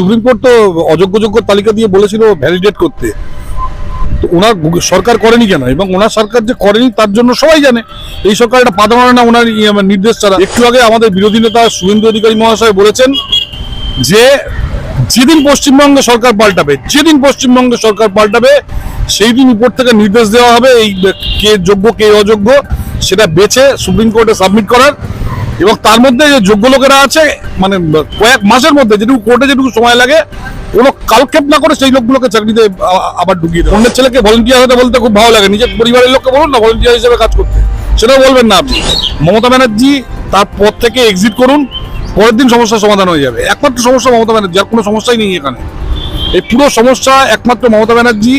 Supreme court তো অযোগ্য যোগ্য তালিকা দিয়ে বলেছিল ভ্যালিডেট করতে। ওনার সরকার করেনি কেন? এবং ওনার সরকার যে করেনি তার জন্য সবাই জানে। এই সরকার এটা পাতা মারে না ওনার ইয়ে, মানে নির্দেশ ছাড়া। একটু আগে আমাদের বিরোধী নেতা শুভেন্দু অধিকারী মহাশয় বলেছেন যে যেদিন পশ্চিমবঙ্গে সরকার পাল্টাবে যেদিন পশ্চিমবঙ্গে সরকার পাল্টাবে সেই দিন উপর থেকে নির্দেশ দেওয়া হবে এই কে যোগ্য কে অযোগ্য সেটা বেছে সুপ্রিম কোর্টে সাবমিট করার। এবং তার মধ্যে যে যোগ্য লোকেরা আছে মানে কয়েক মাসের মধ্যে যেটুকু কোর্টে যেটুকু সময় লাগে, কোনো কালক্ষেপ না করে সেই লোকগুলোকে চাকরিতে আবার ঢুকিয়ে দেয় অন্যের ছেলেকে ভলেন্টিয়ার হতে বলতে খুব ভালো লাগে, নিজের পরিবারের লোককে বলুন না ভলেন্টিয়ার হিসেবে কাজ করতে। সেটাও বলবেন না আপনি। মমতা ব্যানার্জি তার পদ থেকে এক্সিট করুন, পরের দিন সমস্যার সমাধান হয়ে যাবে। একমাত্র সমস্যা মমতা ব্যানার্জি, আর কোনো সমস্যাই নেই এখানে। এই পুরো সমস্যা একমাত্র মমতা ব্যানার্জি,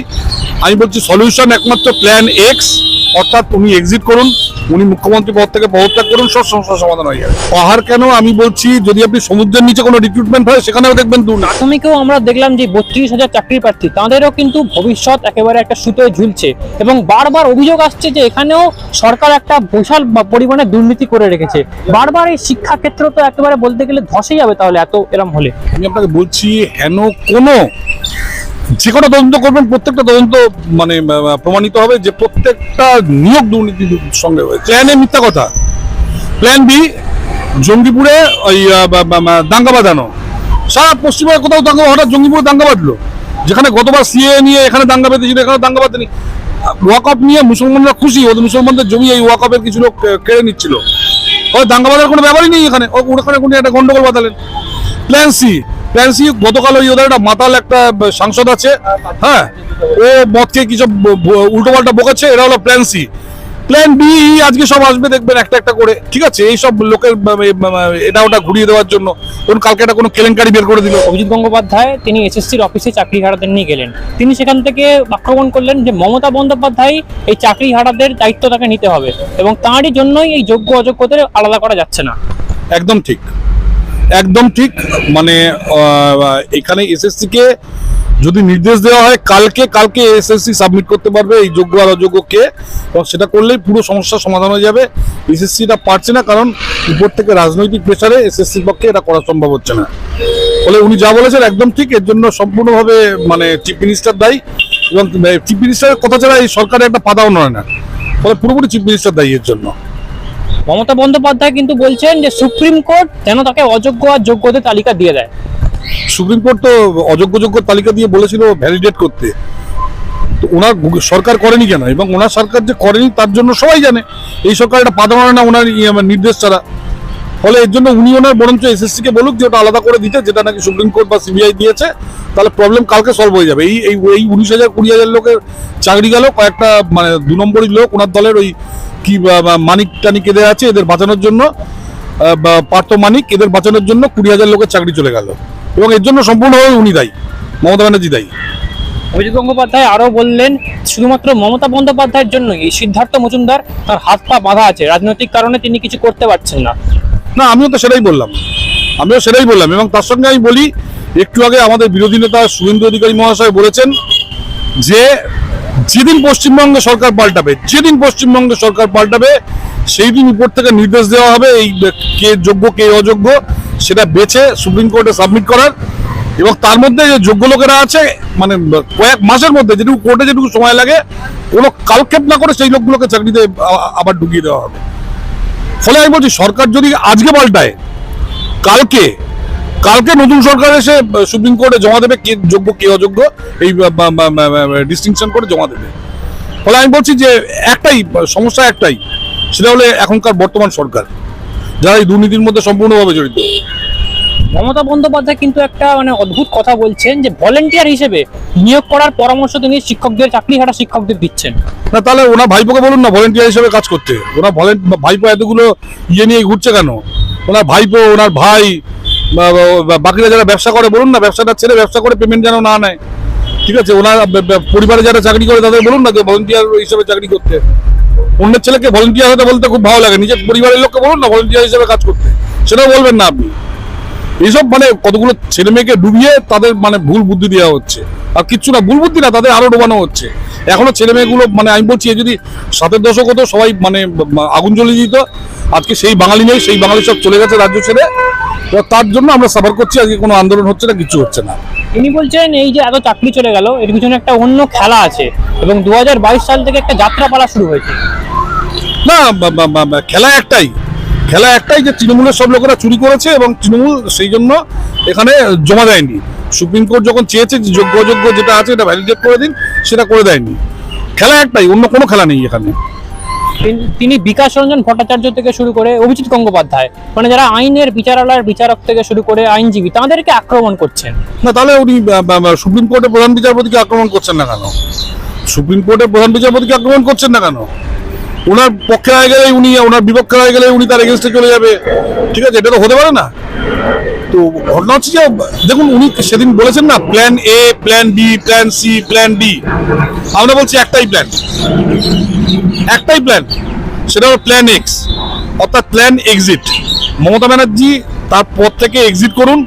আমি বলছি সলিউশন একমাত্র প্ল্যান এক্স অর্থাৎ উনি এক্সিট করুন। উনি মুখ্যমন্ত্রী পদ থেকে পদত্যাগ করুন সব সমস্যার সমাধান হয়ে যাবে। পাহাড় কেন? আমি বলছি যদি আপনি সমুদ্রের নিচে কোনো রিক্রুটমেন্ট হয় সেখানেও দেখবেন না প্রাথমিকেও আমরা দেখলাম যে বত্রিশ হাজার চাকরি প্রার্থী তাদেরও কিন্তু ভবিষ্যৎ একেবারে একটা সুতোয় ঝুলছে এবং বারবার অভিযোগ আসছে যে এখানেও সরকার একটা বিশাল পরিমাণে দুর্নীতি করে রেখেছে। বারবার এই শিক্ষাক্ষেত্র তো একেবারে বলতে গেলে ধসে যাবে তাহলে এত এরম হলে। আমি আপনাকে বলছি হেন কোনো যে কোনো তদন্ত করবেন, প্রত্যেকটা তদন্ত মানে প্রমাণিত হবে যে প্রত্যেকটা নিয়োগ দুর্নীতির সঙ্গে প্ল্যান মিথ্যা কথা। প্ল্যান বি জঙ্গিপুরে ওই দাঙ্গা বাঁধানো। সারা পশ্চিমবঙ্গে কোথাও দাঙ্গা, হঠাৎ জঙ্গিপুরে দাঙ্গা বাঁধলো। যেখানে গতবার সিএ নিয়ে এখানে দাঙ্গা বেঁধেছিল, এখানে দাঙ্গা বাঁধেনি। ওয়াকআপ নিয়ে মুসলমানরা খুশি, ওদের মুসলমানদের জমি এই ওয়াকআপের কিছু লোক কেড়ে নিচ্ছিল। ওই দাঙ্গা বাঁধার কোনো ব্যাপারই নেই এখানে। ওখানে কোনো একটা গন্ডগোল বাঁধালেন। প্ল্যান সি প্ল্যান সি গতকাল ওই ওদের একটা মাতাল একটা সাংসদ আছে হ্যাঁ ও মদকে কিছু উল্টো পাল্টা বকেছে এরা হলো প্ল্যান সি। প্ল্যান বি আজকে সব আসবে দেখবেন একটা একটা করে ঠিক আছে? এই সব লোকের এটা ওটা ঘুরিয়ে দেওয়ার জন্য কোন কালকে একটা কোনো কেলেঙ্কারি বের করে দিল। অভিজিৎ গঙ্গোপাধ্যায় তিনি এসএসসির অফিসে চাকরি হারাদের নিয়ে গেলেন। তিনি সেখান থেকে আক্রমণ করলেন যে মমতা বন্দ্যোপাধ্যায় এই চাকরি হারাদের দায়িত্ব তাকে নিতে হবে এবং তাঁরই জন্যই এই যোগ্য অযোগ্যদের আলাদা করা যাচ্ছে না। একদম ঠিক। একদম ঠিক। মানে এখানে এসএসসি কে যদি নির্দেশ দেওয়া হয়, কালকে কালকে এসএসসি সাবমিট করতে পারবে এই যোগ্য আর অযোগ্য কে। এবং সেটা করলেই পুরো সমস্যার সমাধান হয়ে যাবে। এসএসসি এটা পারছে না কারণ উপর থেকে রাজনৈতিক প্রেসারে এসএসসির পক্ষে এটা করা সম্ভব হচ্ছে না। ফলে উনি যা বলেছেন একদম ঠিক, এর জন্য সম্পূর্ণভাবে মানে চিফ মিনিস্টার দায়ী এবং চিফ মিনিস্টারের কথা ছাড়া এই সরকারের একটা পাতাও নয় না। ফলে পুরোপুরি চিফ মিনিস্টার দায়ী এর জন্য। মমতা বন্দ্যোপাধ্যায় কিন্তু বলছেন যে সুপ্রিম কোর্ট যেন তাকে অযোগ্য আর যোগ্যদের তালিকা দিয়ে দেয়। সুপ্রিম কোর্ট তো অযোগ্য যোগ্য তালিকা দিয়ে বলেছিল ভ্যালিডেট করতে। তো ওনার সরকার করেনি কেন? এবং ওনার সরকার যে করেনি তার জন্য সবাই জানে। এই সরকার এটা মারে না ওনার ইয়ে, মানে নির্দেশ ছাড়া। ফলে এর জন্য উনি ওনার বরঞ্চ এসএসসি কে বলুক যে ওটা আলাদা করে দিতে, যেটা নাকি সুপ্রিম কোর্ট বা সিবিআই দিয়েছে, তাহলে প্রবলেম কালকে সলভ হয়ে যাবে। এই এই এই উনিশ হাজার, কুড়ি হাজার লোকের চাকরি গেল, কয়েকটা মানে দু নম্বরই লোক, ওনার দলের ওই কি মানিক টানিক এদের আছে, এদের বাঁচানোর জন্য পার্থ মানিক, এদের বাঁচানোর জন্য কুড়ি হাজার লোকের চাকরি চলে গেল। এবং এর জন্য সম্পূর্ণভাবে উনি দায়ী, মমতা ব্যানার্জি দায়ী। অভিজিৎ গঙ্গোপাধ্যায় আরও বললেন, শুধুমাত্র মমতা বন্দ্যোপাধ্যায়ের জন্যই, এই সিদ্ধার্থ মজুমদার তার হাত পা বাঁধা আছে। রাজনৈতিক কারণে তিনি কিছু করতে পারছেন না। না, আমিও তো সেটাই বললাম। আমিও সেটাই বললাম এবং তার সঙ্গে আমি বলি, একটু আগে আমাদের বিরোধী নেতা শুভেন্দু অধিকারী মহাশয় বলেছেন যে, যেদিন পশ্চিমবঙ্গে সরকার পাল্টাবে, যেদিন পশ্চিমবঙ্গে সরকার পাল্টাবে সেই দিন উপর থেকে নির্দেশ দেওয়া হবে এই কে যোগ্য, কে অযোগ্য, সেটা বেছে সুপ্রিম কোর্টে সাবমিট করার। এবং তার মধ্যে যে যোগ্য লোকেরা আছে মানে কয়েক মাসের মধ্যে যেটুকু কোর্টে যেটুকু সময় লাগে, কোনো কালক্ষেপ না করে সেই লোকগুলোকে চাকরিতে আবার ঢুকিয়ে দেওয়া হবে। ফলে আমি বলছি, সরকার যদি আজকে পাল্টায়, কালকে কালকে নতুন সরকার এসে সুপ্রিম কোর্টে জমা দেবে কে যোগ্য, কে অযোগ্য, এই ডিস্টিংশন করে জমা দেবে। ফলে আমি বলছি যে, একটাই, সমস্যা একটাই, সেটা হলে এখনকার বর্তমান সরকার, যারা এই দুর্নীতির মধ্যে সম্পূর্ণভাবে জড়িত। মমতা বন্দ্যোপাধ্যায় কিন্তু একটা মানে অদ্ভুত কথা বলছেন যে ভলেন্টিয়ার হিসেবে নিয়োগ করার পরামর্শ তিনি শিক্ষকদের, চাকরি হারা শিক্ষকদের দিচ্ছেন। না, তাহলে ওনার ভাইপোকে বলুন না ভলেন্টিয়ার হিসেবে কাজ করতে। ওনার ভাইপো এতগুলো ইয়ে নিয়ে ঘুরছে কেন? ওনার ভাইপো, ওনার ভাই বাকিরা যারা ব্যবসা করে, বলুন না, ব্যবসাটা ছেড়ে ব্যবসা করে পেমেন্ট যেন না নেয়। ঠিক আছে? ওনার পরিবারে যারা চাকরি করে, তাদের বলুন না যে ভলেন্টিয়ার হিসেবে চাকরি করতে। অন্যের ছেলেকে ভলেন্টিয়ার হতে বলতে খুব ভালো লাগে, নিজের পরিবারের লোককে বলুন না ভলেন্টিয়ার হিসেবে কাজ করতে। সেটাও বলবেন না আপনি। এইসব মানে কতগুলো ছেলে মেয়েকে ডুবিয়ে তাদের মানে ভুল বুদ্ধি দেওয়া হচ্ছে। আর কিচ্ছু না ভুল বুদ্ধি না তাদের আরও ডোবানো হচ্ছে। এখনও ছেলে মেয়েগুলো মানে আমি বলছি যদি সাতের দশক হতো সবাই মানে আগুন জ্বলে দিত। আজকে সেই বাঙালি নেই সেই বাঙালি সব চলে গেছে রাজ্য ছেড়ে। তো তার জন্য আমরা সাফার করছি আজকে কোনো আন্দোলন হচ্ছে না কিছু হচ্ছে না। তিনি বলছেন এই যে এত চাকরি চলে গেল এর পিছনে একটা অন্য খেলা আছে এবং দু হাজার বাইশ সাল থেকে একটা যাত্রা যাত্রাপালা শুরু হয়েছে। না খেলা একটাই। খেলা একটাই যে তৃণমূলের সব লোকেরা চুরি করেছে এবং তৃণমূল সেই জন্য এখানে জমা দেয়নি। সুপ্রিম কোর্ট যখন চেয়েছে যে যোগ্য অযোগ্য যেটা আছে এটা ভ্যালিডেট করে দিন সেটা করে দেয়নি। খেলা একটাই অন্য কোনো খেলা নেই এখানে। তিনি বিকাশ রঞ্জন ভট্টাচার্য থেকে শুরু করে অভিজিৎ গঙ্গোপাধ্যায় মানে যারা আইনের বিচারালয়ের বিচারক থেকে শুরু করে আইনজীবী তাদেরকে আক্রমণ করছেন। না তাহলে উনি সুপ্রিম কোর্টের প্রধান বিচারপতিকে আক্রমণ করছেন না কেন? সুপ্রিম কোর্টের প্রধান বিচারপতিকে আক্রমণ করছেন না কেন? ওনার পক্ষে হয়ে গেলে উনি, ওনার বিপক্ষে হয়ে গেলে উনি তার এগেনস্টে চলে যাবে। ঠিক আছে? এটা তো হতে পারে না। তো ঘটনা হচ্ছে যে, দেখুন, উনি সেদিন বলেছেন না plan A plan B plan C plan D আমরা বলছি একটাই প্ল্যান একটাই প্ল্যান সেটা হলো প্ল্যান এক্স অর্থাৎ প্ল্যান এক্সিট মমতা ব্যানার্জি তার পদ থেকে এক্সিট করুন,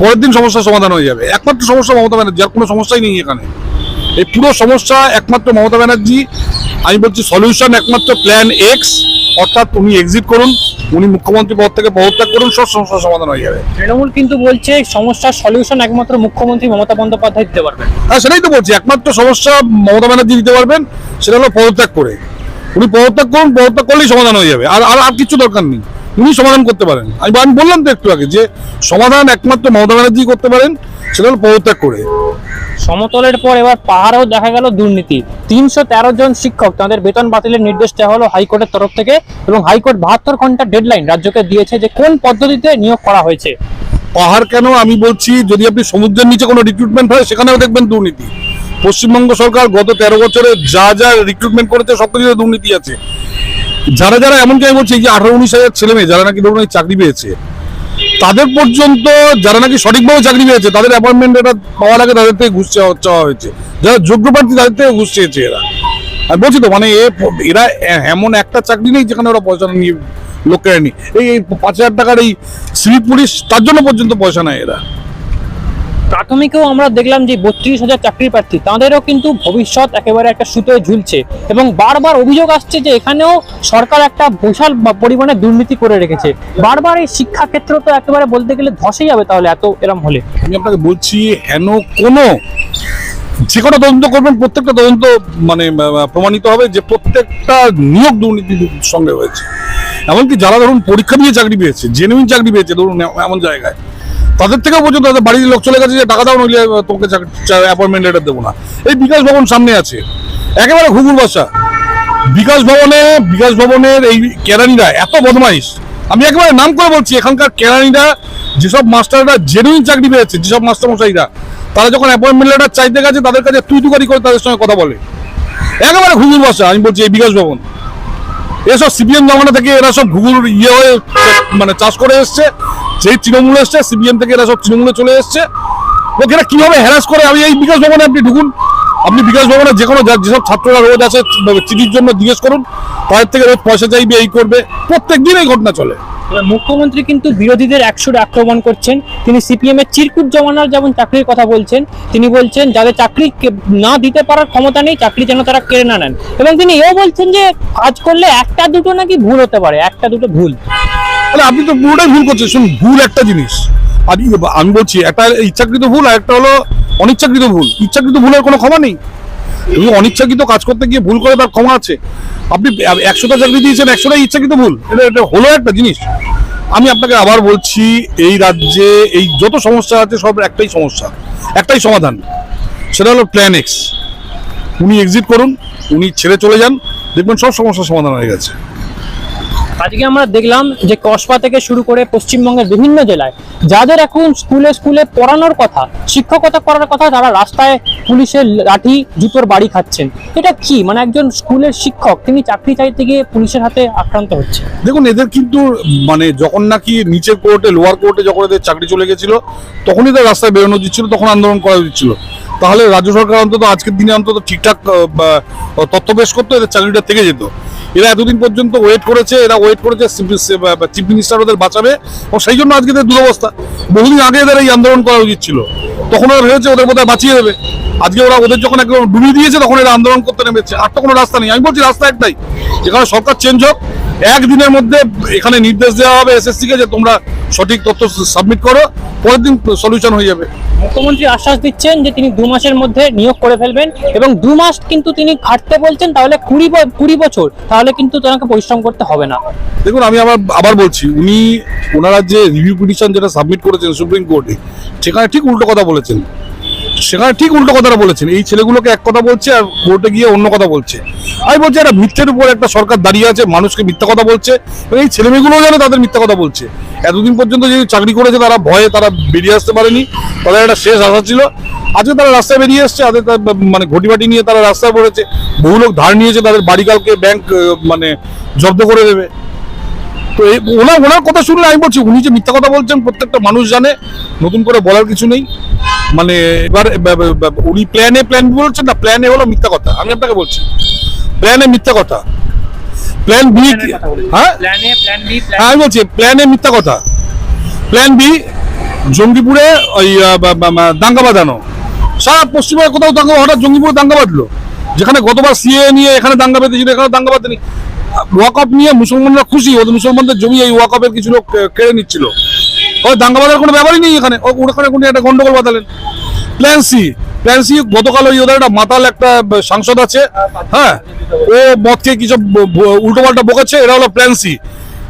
পরের দিন সমস্যার সমাধান হয়ে যাবে। একমাত্র সমস্যা মমতা ব্যানার্জি, আর কোনো সমস্যাই নেই এখানে। এই পুরো সমস্যা একমাত্র মমতা ব্যানার্জি আমি বলছি সলিউশন একমাত্র প্ল্যান এক্স অর্থাৎ উনি এক্সিট করুন উনি মুখ্যমন্ত্রী পদ থেকে পদত্যাগ করুন সব সমস্যার সমাধান হয়ে যাবে। তৃণমূল কিন্তু বলছে সমস্যার সলিউশন একমাত্র মুখ্যমন্ত্রী মমতা বন্দ্যোপাধ্যায় দিতে পারবেন। হ্যাঁ সেটাই তো বলছি একমাত্র সমস্যা মমতা ব্যানার্জি দিতে পারবেন সেটা হলো পদত্যাগ করে। উনি পদত্যাগ করুন পদত্যাগ করলেই সমাধান হয়ে যাবে আর আর আর কিছু দরকার নেই। উনি সমাধান করতে পারেন। আমি আমি বললাম তো একটু আগে যে সমাধান একমাত্র মমতা ব্যানার্জি করতে পারেন সেটা হলো পদত্যাগ করে। সমতলের পর এবার পাহাড়েও দেখা গেল দুর্নীতি। তিনশো তেরো জন শিক্ষক তাদের বেতন বাতিলের নির্দেশ দেওয়া হলো হাইকোর্টের তরফ থেকে এবং হাইকোর্ট বাহাত্তর ঘণ্টা ডেডলাইন রাজ্যকে দিয়েছে যে কোন পদ্ধতিতে নিয়োগ করা হয়েছে। পাহাড় কেন? আমি বলছি, যদি আপনি সমুদ্রের নিচে কোনো রিক্রুটমেন্ট হয়, সেখানেও দেখবেন দুর্নীতি। পশ্চিমবঙ্গ সরকার গত তেরো বছরে যা যা রিক্রুটমেন্ট করেছে, সব কিছুতে দুর্নীতি আছে। যারা যারা এমনকি আমি বলছি যে আঠারো উনিশ হাজার ছেলে মেয়ে যারা নাকি ধরুন চাকরি পেয়েছে তাদের পর্যন্ত যারা নাকি সঠিকভাবে চাকরি পেয়েছে, তাদের অ্যাপয়েন্টমেন্ট এটা পাওয়ার আগে তাদের থেকে ঘুষ চাওয়া হয়েছে। যারা যোগ্য প্রার্থী, তাদের থেকে ঘুষ চেয়েছে এরা। আর বলছি তো মানে এরা এমন একটা চাকরি নেই যেখানে ওরা পয়সা নিয়ে লোক কেনেনি এই এই পাঁচ হাজার টাকার এই সিভিক পুলিশ, তার জন্য পর্যন্ত পয়সা নেয় এরা। প্রাথমিকেও আমরা দেখলাম যে বত্রিশ হাজার চাকরি প্রার্থী, তাদেরও কিন্তু ভবিষ্যৎ একেবারে একটা সুতোয় ঝুলছে এবং বারবার অভিযোগ আসছে যে এখানেও সরকার একটা বিশাল পরিমাণে দুর্নীতি করে রেখেছে। বারবার এই শিক্ষা ক্ষেত্র তো একেবারে বলতে গেলে ধসে যাবে তাহলে এত এরম হলে। আমি আপনাকে বলছি হেন কোনো যে কোনো তদন্ত করবেন, প্রত্যেকটা তদন্ত মানে প্রমাণিত হবে যে প্রত্যেকটা নিয়োগ দুর্নীতির সঙ্গে হয়েছে। এমনকি যারা ধরুন পরীক্ষা দিয়ে চাকরি পেয়েছে জেনুইন চাকরি পেয়েছে, ধরুন এমন জায়গায় তাদের থেকেও পর্যন্ত তাদের বাড়ির লোক চলে গেছে যে টাকা দাও, নইলে তোমাকে অ্যাপয়েন্টমেন্ট লেটার দেবো না। এই বিকাশ ভবন সামনে আছে। একেবারে ঘুঘুর বাসা। বিকাশ ভবনে, বিকাশ ভবনের এই কেরানিরা এত বদমাইশ। আমি একেবারে নাম করে বলছি, এখানকার কেরানিরা, যেসব মাস্টাররা জেনুইন চাকরি পেয়েছে, যেসব মাস্টার মশাইরা তারা যখন অ্যাপয়েন্টমেন্ট লেটার চাইতে গেছে, তাদের কাছে তুই তুকারি করে তাদের সঙ্গে কথা বলে। একেবারে ঘুঘুর বাসা, আমি বলছি এই বিকাশ ভবন। এসব সিপিএম জমানা থেকে এরা সব ঘুঘুর ইয়ে হয়ে মানে চাষ করে এসছে। সেই তৃণমূলে এসছে সিপিএম থেকে এরা সব তৃণমূলে চলে এসছে। ওকে কীভাবে হ্যারাস করে? আমি এই বিকাশ ভবনে আপনি ঢুকুন। আপনি বিকাশ ভবনে যে কোনো যেসব ছাত্ররা রোজ আছে চিঠির জন্য জিজ্ঞেস করুন। তাদের থেকে রোজ পয়সা চাইবে, এই করবে। প্রত্যেক দিন এই ঘটনা চলে। মুখ্যমন্ত্রী কিন্তু বিরোধীদের একসুরে আক্রমণ করছেন। তিনি সিপিএম এর চিরকুট জমানার যেমন চাকরির কথা বলছেন, তিনি বলছেন যাদের চাকরি না দিতে পারার ক্ষমতা নেই, চাকরি যেন তারা কেড়ে না নেন। এবং তিনি এও বলছেন যে কাজ করলে একটা দুটো নাকি ভুল হতে পারে, একটা দুটো ভুল। আপনি তো পুরোটাই ভুল করছেন। শুনুন, ভুল একটা জিনিস। আমি বলছি, একটা ইচ্ছাকৃত ভুল আর একটা হলো অনিচ্ছাকৃত ভুল। ইচ্ছাকৃত ভুলের কোনো ক্ষমা নেই। তুমি অনিচ্ছাকৃত কাজ করতে গিয়ে ভুল করে তার ক্ষমা আছে। আপনি একশোটা চাকরি দিয়েছেন, একশোটাই ইচ্ছাকৃত ভুল। এটা এটা হলো একটা জিনিস। আমি আপনাকে আবার বলছি, এই রাজ্যে এই যত সমস্যা আছে, সব একটাই সমস্যা। একটাই সমাধান। সেটা হলো প্ল্যান এক্স উনি এক্সিট করুন, উনি ছেড়ে চলে যান। দেখবেন সব সমস্যার সমাধান হয়ে গেছে। আজকে আমরা দেখলাম যে কসবা থেকে শুরু করে পশ্চিমবঙ্গের বিভিন্ন জেলায় যাদের এখন স্কুলে স্কুলে পড়ানোর কথা, শিক্ষকতা করার কথা তারা রাস্তায় পুলিশের লাঠি, জুতোর বাড়ি খাচ্ছেন। এটা কি? মানে একজন স্কুলের শিক্ষক, তিনি চাকরি চাইতে গিয়ে পুলিশের হাতে আক্রান্ত হচ্ছে। দেখুন, এদের কিন্তু মানে যখন নাকি নিচের কোর্টে লোয়ার কোর্টে যখন এদের চাকরি চলে গেছিল, তখনই তার রাস্তায় বেরোনো উচিত ছিল তখন আন্দোলন করা উচিত ছিল তাহলে রাজ্য সরকার অন্তত আজকের দিনে অন্তত ঠিকঠাক তথ্য পেশ করতো, এদের চাকরিটা থেকে যেত। এরা এতদিন পর্যন্ত ওয়েট করেছে, এরা ওয়েট করেছে চিফ মিনিস্টার ওদের বাঁচাবে। এবং সেই জন্য আজকে এদের দুরবস্থা। বহুদিন আগে এদের এই আন্দোলন করা উচিত ছিল। তখন ওরা ভেবেছে ওদের বোধহয় বাঁচিয়ে দেবে। আজকে ওরা ওদের যখন একদম ডুবিয়ে দিয়েছে, তখন এরা আন্দোলন করতে নেমেছে। আর তো কোনো রাস্তা নেই। আমি বলছি, রাস্তা একটাই। যেখানে সরকার চেঞ্জ হোক একদিনের মধ্যে এখানে নির্দেশ দেওয়া হবে এসএসসি কে যে তোমরা সঠিক তথ্য সাবমিট করো পরের দিন সলিউশন হয়ে যাবে। মুখ্যমন্ত্রী আশ্বাস দিচ্ছেন যে তিনি দু মাসের মধ্যে নিয়োগ করে ফেলবেন এবং দু মাস কিন্তু তিনি খাটতে বলছেন তাহলে কুড়ি কুড়ি বছর তাহলে কিন্তু তোমাকে পরিশ্রম করতে হবে না। দেখুন আমি আবার আবার বলছি উনি ওনারা যে রিভিউ পিটিশন যেটা সাবমিট করেছেন সুপ্রিম কোর্টে সেখানে ঠিক উল্টো কথা বলেছেন। সেখানে ঠিক উল্টো কথাটা বলেছেন। এই ছেলেগুলোকে এক কথা বলছে আর কোর্টে গিয়ে অন্য কথা বলছে। আমি বলছি, একটা মিথ্যের উপর একটা সরকার দাঁড়িয়ে আছে, মানুষকে মিথ্যা কথা বলছে। এই ছেলেমেয়েগুলোও যেন তাদের মিথ্যা কথা বলছে। এতদিন পর্যন্ত যে চাকরি করেছে, তারা ভয়ে তারা বেরিয়ে আসতে পারেনি। তাদের একটা শেষ আশা ছিল। আজকে তারা রাস্তায় বেরিয়ে এসছে তাদের মানে ঘটিবাটি নিয়ে তারা রাস্তায় পড়েছে। বহু লোক ধার নিয়েছে, তাদের বাড়িকালকে ব্যাংক মানে জব্দ করে দেবে। তো ওনার ওনার কথা শুনলে আমি বলছি উনি যে মিথ্যা কথা বলছেন প্রত্যেকটা মানুষ জানে নতুন করে বলার কিছু নেই। মানে এবার উনি প্ল্যানে প্ল্যান বলছেন না প্ল্যানে হলো মিথ্যা কথা। আমি আপনাকে বলছি প্ল্যানে মিথ্যা কথা। প্ল্যান বি হ্যাঁ? হ্যাঁ আমি বলছি প্ল্যানে মিথ্যা কথা। প্ল্যান বি জঙ্গিপুরে ওই দাঙ্গা বাঁধানো। সারা পশ্চিমবঙ্গে কোথাও দাঙ্গা হঠাৎ জঙ্গিপুরে দাঙ্গা বাঁধলো। যেখানে গতবার সিএ নিয়ে এখানে দাঙ্গা বেঁধেছিল এখানে দাঙ্গা বাঁধেনি। ওয়াকআপ নিয়ে মুসলমানরা খুশি, ওদের মুসলমানদের জমি এই ওয়াকআপের কিছু লোক কেড়ে নিচ্ছিল। ওই দাঙ্গা বাঁধার কোনো ব্যাপারই নেই এখানে। ও- ওখানে কোনো একটা গন্ডগোল বাঁধালেন। প্ল্যান সি প্ল্যান সি গতকাল ওই ওদের একটা মাতাল একটা সাংসদ আছে হ্যাঁ? ও খেয়ে কিছু উল্টো পাল্টা বকেছে, এরা হলো প্ল্যান সি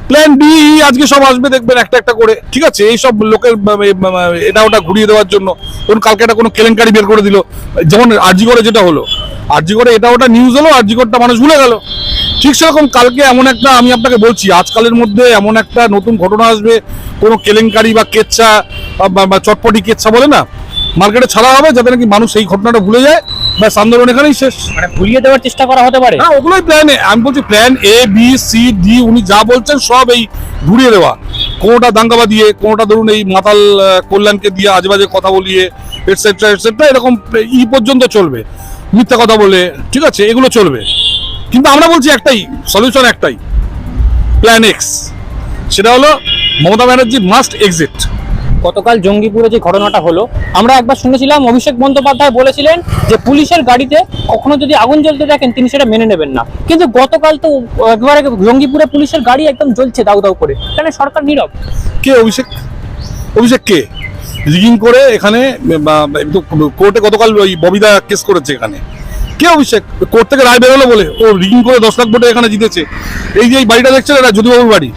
প্ল্যান বি আজকে সব আসবে, দেখবেন একটা একটা করে, ঠিক আছে? এই সব লোকের এটা ওটা ঘুরিয়ে দেওয়ার জন্য। ধরুন কালকে একটা কোনো কেলেঙ্কারি বের করে দিল। যেমন আরজি করে যেটা হলো আরজি করে এটা ওটা নিউজ হলো আরজি করটা মানুষ ভুলে গেল। ঠিক সেরকম কালকে এমন একটা আমি আপনাকে বলছি আজকালের মধ্যে এমন একটা নতুন ঘটনা আসবে কোনো কেলেঙ্কারি বা কেচ্ছা বা- বা চটপটি কেচ্ছা বলে না। মার্কেটে ছাড়া হবে যাতে নাকি মানুষ এই ঘটনাটা ভুলে যায়। ব্যাস আন্দোলন এখানেই শেষ। মানে ভুলিয়ে দেওয়ার চেষ্টা করা হতে পারে? হ্যাঁ ওগুলোই প্ল্যান আমি বলছি plan A B C D উনি যা বলছেন সব এই ঘুরিয়ে দেওয়া। কোনোটা দাঙ্গাবা দিয়ে কোনোটা ধরুন এই মাতাল কল্যাণকে দিয়ে আজেবাজে কথা বলিয়ে এটসেট্রা এটসেট্রা এরকম ই পর্যন্ত চলবে। মিথ্যা কথা বলে ঠিক আছে এগুলো চলবে। কিন্তু আমরা বলছি একটাই সলিউশন একটাই প্ল্যান এক্স সেটা হলো মমতা ব্যানার্জি মাস্ট এক্সিট গতকাল জঙ্গিপুরে যে ঘটনাটা হলো আমরা একবার শুনেছিলাম অভিষেক বন্দ্যোপাধ্যায় বলেছিলেন যে পুলিশের গাড়িতে কখনো যদি আগুন জ্বলতে দেখেন তিনি সেটা মেনে নেবেন না। কিন্তু গতকাল তো একবারে জঙ্গিপুরে পুলিশের গাড়ি একদম জ্বলছে দাউ দাউ করে। কেন সরকার নীরব। কে অভিষেক? অভিষেক কে? রিগিং করে এখানে কোর্টে গতকাল ওই ববিদা কেস করেছে এখানে। কে অভিষেক? কোর্ট থেকে রায় বেরোলো বলে। ও রিগিং করে দশ লাখ ভোটে এখানে জিতেছে। এই যে এই বাড়িটা দেখছেন এটা যদুবাবুর বাড়ি।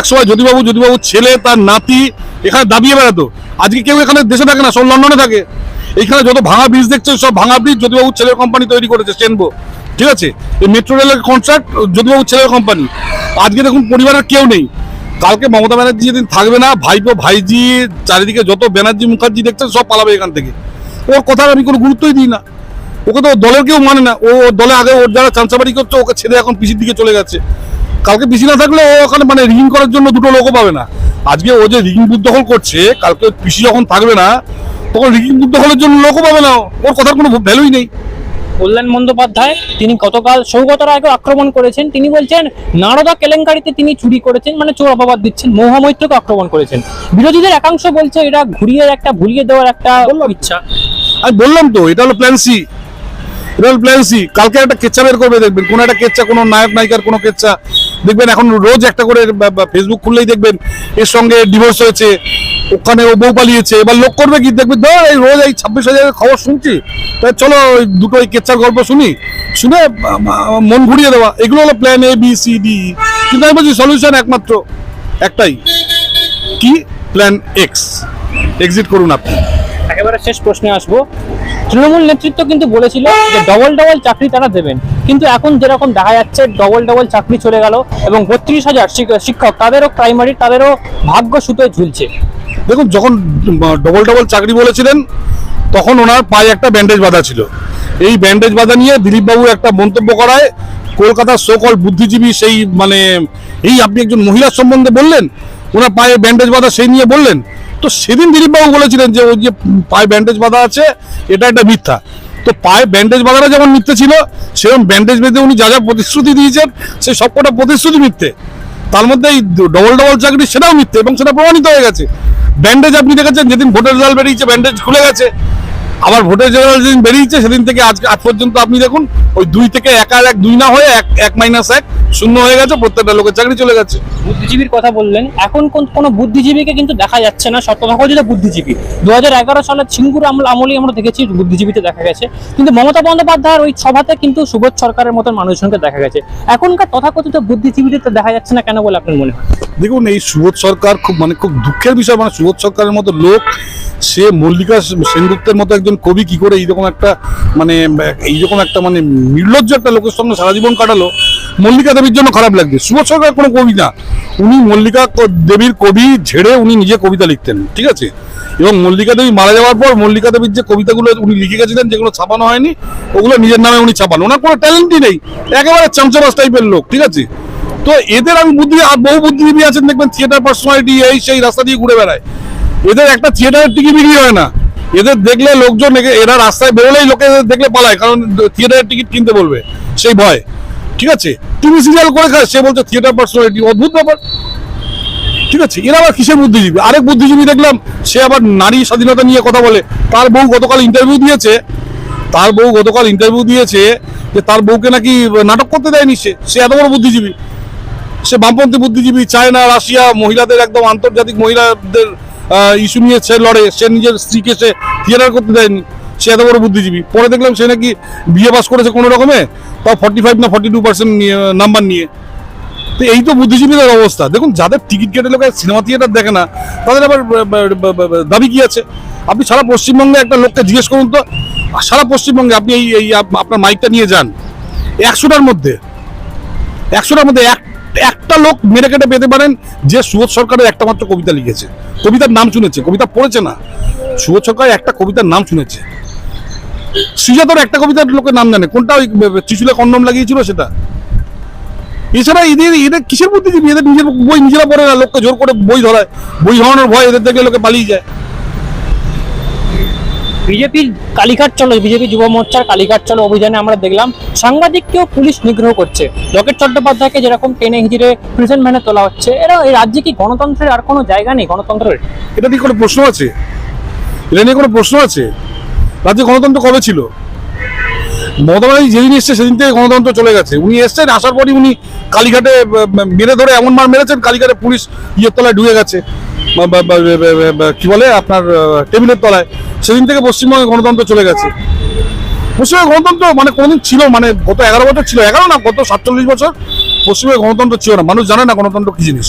একসময় যদুবাবু যদুবাবুর ছেলে, তার নাতি এখানে দাবিয়ে বেড়াতো। আজকে কেউ এখানে দেশে থাকে না, সব লন্ডনে থাকে। এইখানে যত ভাঙা ব্রিজ দেখছেন, সব ভাঙা ব্রিজ যদুবাবুর ছেলের কোম্পানি তৈরি করেছে, চেনবো। ঠিক আছে? এই মেট্রো রেলের কন্ট্রাক্ট যদুবাবুর ছেলের কোম্পানি আজকে দেখুন পরিবারের কেউ নেই। কালকে মমতা ব্যানার্জি যেদিন থাকবে না, ভাইপো, ভাইজি, চারিদিকে যত ব্যানার্জি মুখার্জি দেখছেন, সব পালাবে এখান থেকে। ওর কথার আমি কোনো গুরুত্বই দিই না। ওকে তো দলের কেউ মানে না। ও দলে আগে ওর যারা চাঞ্চাবাড়ি করছে ওকে ছেড়ে এখন পিসির দিকে চলে গেছে। কালকে পিসি না থাকলে ও ওখানে মানে রিগিং করার জন্য দুটো লোকও পাবে না। আজকে ও যে রিগিং বুথ দখল করছে কালকে পিসি যখন থাকবে না তখন রিগিং বুথ দখলের জন্য লোকও পাবে না। ওর কথার কোনো ভ্যালুই নেই। কল্যাণ বন্দ্যোপাধ্যায় তিনি গতকাল সৌগত রায়কে আক্রমণ করেছেন। তিনি বলছেন নারদা কেলেঙ্কারিতে তিনি চুরি করেছেন মানে চোর অপবাদ দিচ্ছেন মহামৈত্রকে আক্রমণ করেছেন। বিরোধীদের একাংশ বলছে এটা ঘুরিয়ে একটা ভুলিয়ে দেওয়ার একটা ইচ্ছা। আমি বললাম তো এটা হলো প্ল্যান সি এটা হলো প্ল্যান সি কালকে একটা কেচ্চা বের করবে দেখবেন। কোনো একটা কেচ্চা কোনো নায়ক, নায়িকার কোনো কেচ্চা দেখবেন এখন রোজ একটা করে ফেসবুক খুললেই দেখবেন এর সঙ্গে ডিভোর্স হয়েছে, ওখানে ও বউ পালিয়েছে। এবার লোক করবে কি? দেখবে, ধর এই রোজ এই ছাব্বিশ হাজারের খবর শুনছি। তাই চলো ওই দুটো ওই কেচ্চার গল্প শুনি। শুনে মন ঘুরিয়ে দেওয়া। এগুলো হলো plan A B C D কিন্তু আমি বলছি সলিউশন একমাত্র। একটাই। কি? প্ল্যান এক্স এক্সিট করুন আপনি। একেবারে শেষ প্রশ্নে আসব। তৃণমূল নেতৃত্ব কিন্তু বলেছিল যে ডবল ডবল চাকরি তারা দেবেন। কিন্তু এখন যেরকম দেখা যাচ্ছে ডবল ডবল চাকরি চলে গেল এবং বত্রিশ হাজার শিক- শিক্ষক তাদেরও প্রাইমারি তাদেরও ভাগ্য সুতোয় ঝুলছে। দেখুন, যখন ডবল ডবল চাকরি বলেছিলেন, তখন ওনার পায়ে একটা ব্যান্ডেজ বাঁধা ছিল। এই ব্যান্ডেজ বাঁধা নিয়ে দিলীপবাবু একটা মন্তব্য করায়, কলকাতার সকল বুদ্ধিজীবী সেই মানে এই আপনি একজন মহিলার সম্বন্ধে বললেন ওনার পায়ে ব্যান্ডেজ বাঁধা সেই নিয়ে বললেন। তো সেদিন দিলীপবাবু বলেছিলেন যে, ওই যে পায়ে ব্যান্ডেজ বাঁধা আছে, এটা একটা মিথ্যা। তো পায়ে ব্যান্ডেজ বাঁধাটা যেমন মিথ্যে ছিল, সেরকম ব্যান্ডেজ বেঁধে উনি যা যা প্রতিশ্রুতি দিয়েছেন, সেই সবকটা প্রতিশ্রুতি মিথ্যে। তার মধ্যে এই ডবল ডবল চাকরি সেটাও মিথ্যে এবং সেটা প্রমাণিত হয়ে গেছে। ব্যান্ডেজ আপনি দেখেছেন, যেদিন ভোটের রেজাল্ট বেরিয়েছে ব্যান্ডেজ খুলে গেছে। আবার ভোটের রেজাল্ট যেদিন বেরিয়েছে সেদিন থেকে আজ আজ পর্যন্ত আপনি দেখুন ওই দুই থেকে এক আর এক দুই না হয়ে এক এক মাইনাস এক শূন্য হয়ে গেছে প্রত্যেকটা লোকের চাকরি চলে গেছে। বুদ্ধিজীবীর কথা বললেন এখন কোন কোনো বুদ্ধিজীবীকে কিন্তু দেখা যাচ্ছে না বলছে বুদ্ধিজীবী। দু হাজার এগারো সালের আমল আমলেই আমরা দেখেছি বুদ্ধিজীবীতে দেখা গেছে। কিন্তু মমতা বন্দ্যোপাধ্যায়ের ওই সভাতে কিন্তু সুবোধ সরকারের মতন মানুষজনকে দেখা গেছে। এখনকার তথাকথিত বুদ্ধিজীবীদের দেখা যাচ্ছে না কেন বলে আপনার মনে হয়? দেখুন এই সুবোধ সরকার খুব মানে খুব দুঃখের বিষয় মানে সুবোধ সরকারের মতো লোক সে মল্লিকা সেনগুপ্তের মতো একজন কবি কি করে এইরকম একটা মানে এইরকম একটা মানে নির্লজ্জ একটা লোকের সঙ্গে সারা জীবন কাটালো? মল্লিকা দেবীর জন্য খারাপ লাগছে। সুবোধ সরকার কোনো কবি না। উনি মল্লিকা দেবীর কবি ঝেড়ে উনি নিজে কবিতা লিখতেন, ঠিক আছে? এবং মল্লিকা দেবী মারা যাওয়ার পর মল্লিকা দেবীর যে কবিতাগুলো উনি লিখে গেছিলেন, যেগুলো ছাপানো হয়নি, ওগুলো নিজের নামে উনি ছাপান। ওনার কোনো ট্যালেন্টই নেই। একেবারে চামচাবাস টাইপের লোক, ঠিক আছে? তো এদের আমি বুদ্ধি, আর বহু বুদ্ধিজীবী আছেন, দেখবেন থিয়েটার পার্সোনালিটি এই সেই রাস্তা দিয়ে ঘুরে বেড়ায়। এদের একটা থিয়েটারের টিকিট বিক্রি হয় না। এদের দেখলে লোকজন এরা রাস্তায় বেরোলেই লোকে দেখলে পালায়, কারণ থিয়েটারের টিকিট কিনতে বলবে, সেই ভয়। ঠিক আছে? টিভি সিরিয়াল করে খায় সে বলছে থিয়েটার পার্সোনালিটি অদ্ভুত ব্যাপার। ঠিক আছে? এরা আবার কিসের বুদ্ধিজীবী? আরেক বুদ্ধিজীবী দেখলাম, সে আবার নারী স্বাধীনতা নিয়ে কথা বলে। তার বউ গতকাল ইন্টারভিউ দিয়েছে। তার বউ গতকাল ইন্টারভিউ দিয়েছে যে তার বউকে নাকি নাটক করতে দেয়নি সে। সে এত বড় বুদ্ধিজীবী। সে বামপন্থী বুদ্ধিজীবী, চায়না, রাশিয়া, মহিলাদের একদম আন্তর্জাতিক মহিলাদের ইস্যু নিয়ে সে লড়ে, সে নিজের স্ত্রীকে সে থিয়েটার করতে দেয়নি। সে এত বড় বুদ্ধিজীবী। পরে দেখলাম সে নাকি বিয়ে পাস করেছে কোনো রকমে, তাও ফর্টি ফাইভ না ফর্টি টু পার্সেন্ট নাম্বার নিয়ে। তো এই তো বুদ্ধিজীবীদের অবস্থা। দেখুন, যাদের টিকিট কেটে লোকে সিনেমা থিয়েটার দেখে না, তাদের আবার দাবি কি আছে? আপনি সারা পশ্চিমবঙ্গে একটা লোককে জিজ্ঞেস করুন তো সারা পশ্চিমবঙ্গে আপনি এই আপনার মাইকটা নিয়ে যান। একশোটার মধ্যে একশোটার মধ্যে এক একটা লোক মেরে কেটে পেতে পারেন যে সুবোধ সরকারের একটা মাত্র কবিতা লিখেছে। কবিতার নাম শুনেছে, কবিতা পড়েছে না। সুবোধ সরকার একটা কবিতার নাম শুনেছে। শ্রীজাতর একটা কবিতার লোকের নাম জানে। কোনটা ওই ত্রিশুলে কন্ডম লাগিয়েছিল সেটা? এছাড়া এদের এদের কিসের বুদ্ধিজীবী এদের নিজের বই নিজেরা পড়ে না। লোককে জোর করে বই ধরায়। বই ধরানোর ভয় এদের দেখলে লোকে পালিয়ে যায়। বিজেপির কালীঘাট চলো, বিজেপি যুব মোর্চার কালীঘাট চলো অভিযানে আমরা দেখলাম সাংবাদিককেও পুলিশ নিগ্রহ করছে। লকেট চট্টোপাধ্যায়কে যেরকম টেনে হিজড়ে প্রিজন ভ্যানে তোলা হচ্ছে, এরা এই রাজ্যে কি গণতন্ত্রের আর কোনো জায়গা নেই? গণতন্ত্রের? এটা নিয়ে কোনো প্রশ্ন আছে? এটা নিয়ে কোনো প্রশ্ন আছে? রাজ্যে গণতন্ত্র কবে ছিল? মমতা যেদিন এসছে, সেদিন থেকে গণতন্ত্র চলে গেছে। উনি এসছেন, আসার পরই উনি কালীঘাটে মেরে ধরে এমন মার মেরেছেন, কালীঘাটে পুলিশ ইয়ের তলায় ঢুকে গেছে। কি বলে, আপনার টেবিলের তলায়, সেদিন থেকে পশ্চিমবঙ্গে গণতন্ত্র চলে গেছে। পশ্চিমবঙ্গে গণতন্ত্র মানে কোনোদিন ছিল মানে গত এগারো বছর ছিল, এগারো না, গত সাতচল্লিশ বছর পশ্চিমবঙ্গে গণতন্ত্র ছিল না। মানুষ জানে না গণতন্ত্র কি জিনিস।